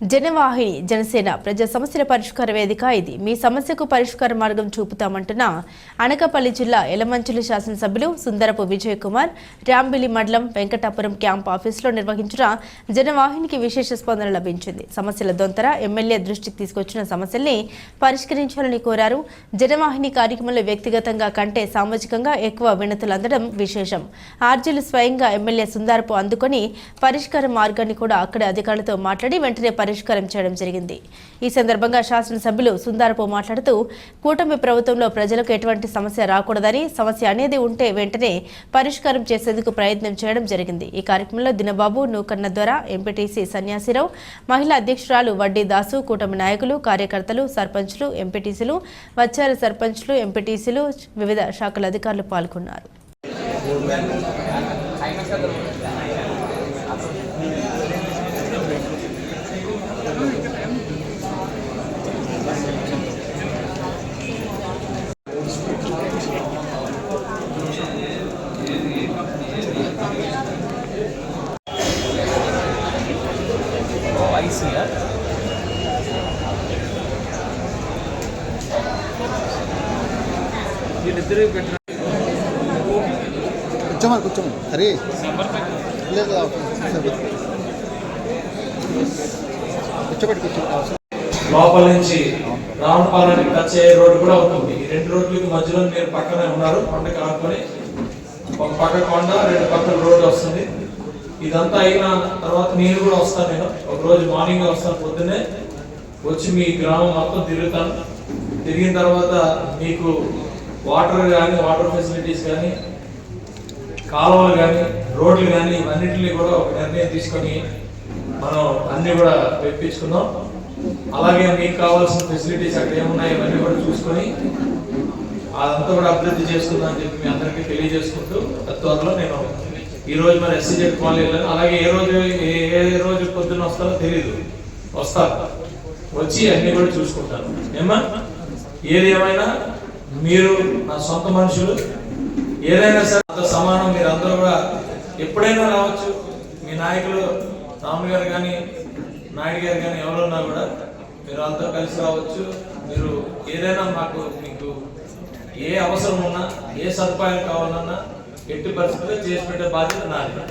జనవాహిని జనసేన ప్రజా సమస్యల పరిష్కార వేదిక ఇది. మీ సమస్యకు పరిష్కార మార్గం చూపుతామంటున్న అనకపల్లి జిల్లా ఎలమంచిలి శాసనసభ్యులు సుందరపు విజయ్ కుమార్ రాంబిలి మండలం వెంకటాపురం క్యాంప్ ఆఫీసులో నిర్వహించిన జనవాహినికి విశేష స్పందన లభించింది. సమస్యల దొంతర ఎమ్మెల్యే దృష్టికి తీసుకొచ్చిన సమస్యల్ని పరిష్కరించాలని కోరారు. జనవాహిని కార్యక్రమంలో వ్యక్తిగతంగా కంటే సామాజికంగా ఎక్కువ వినతులు అందడం విశేషం. ఆర్జీలు స్వయంగా ఎమ్మెల్యే సుందరపు అందుకొని పరిష్కార మార్గాన్ని కూడా అక్కడి అధికారులతో మాట్లాడి వెంటనే పరిష్కారం చేయడం జరిగింది. ఈ సందర్భంగా శాసనసభ్యులు సుందరపు మాట్లాడుతూ కూటమి ప్రభుత్వంలో ప్రజలకు ఎటువంటి సమస్య రాకూడదని సమస్య అనేది ఉంటే వెంటనే పరిష్కారం చేసేందుకు ప్రయత్నం చేయడం జరిగింది. ఈ కార్యక్రమంలో దినబాబు నూకన్న ద్వారా ఎంపీటీసీ సన్యాసిరావు మహిళా అధ్యక్షురాలు వడ్డీ దాసు కూటమి నాయకులు కార్యకర్తలు సర్పంచ్లు ఎంపీటీసీలు వచ్చార సర్పంచ్లు ఎంపీటీసీలు వివిధ శాఖల అధికారులు పాల్గొన్నారు. ఐసీఆ వీళ్ళిద్దరు పెట్టిన కూర్చోమని కూర్చోమని. అరే లేదు కూర్చోబెట్టి అవసరం లోపల నుంచి రావణపాలెంకి టచ్ అయ్యే రోడ్డు కూడా ఉంటుంది. ఈ రెండు రోడ్లకి మధ్యలో మీరు పక్కనే ఉన్నారు. కొండకి ఆనుకొని ఒక పక్క కొండ రెండు పక్కల రోడ్డు ఇదంతా అయిన తర్వాత నేను కూడా వస్తాను నేను. ఒక రోజు మార్నింగ్ వస్తాను పొద్దున్నే వచ్చి మీ గ్రామం మొత్తం తిరుగుతాను. తిరిగిన తర్వాత మీకు వాటర్ కానీ వాటర్ ఫెసిలిటీస్ కానీ కాలువలు కానీ రోడ్లు కానీ ఇవన్నింటినీ కూడా ఒక నిర్ణయం తీసుకొని మనం అన్ని కూడా తెప్పించుకుందాం. అలాగే మీకు కావాల్సిన ఫెసిలిటీస్ అక్కడ ఏమున్నాయి ఇవన్నీ కూడా చూసుకొని అదంతా కూడా అభివృద్ధి చేసుకుందాం అని చెప్పి మీ అందరికీ తెలియజేసుకుంటూ త్వరలో నేను ఈ రోజు మరి ఎస్సీజెడ్ కాలనీ వెళ్ళాను అలాగే ఏ రోజు ఏ ఏ రోజు పొద్దున్న వస్తారో తెలియదు వస్తారు. వచ్చి అన్ని కూడా చూసుకుంటాను ఏమా ఏది ఏమైనా మీరు నా సొంత మనుషులు ఏదైనా సరే సమానం మీరు అందరూ కూడా ఎప్పుడైనా రావచ్చు. మీ నాయకులు రాములు గారు కానీ నాయుడు గారు కానీ ఎవరున్నా కూడా మీరు అంతా కలిసి రావచ్చు. మీరు ఏదైనా మాకు మీకు ఏ అవసరం ఉన్నా ఏ సదుపాయం కావాలన్నా ఎట్టి పరిస్థితుల్లో చేసి పెట్టే బాధ్యత నాది.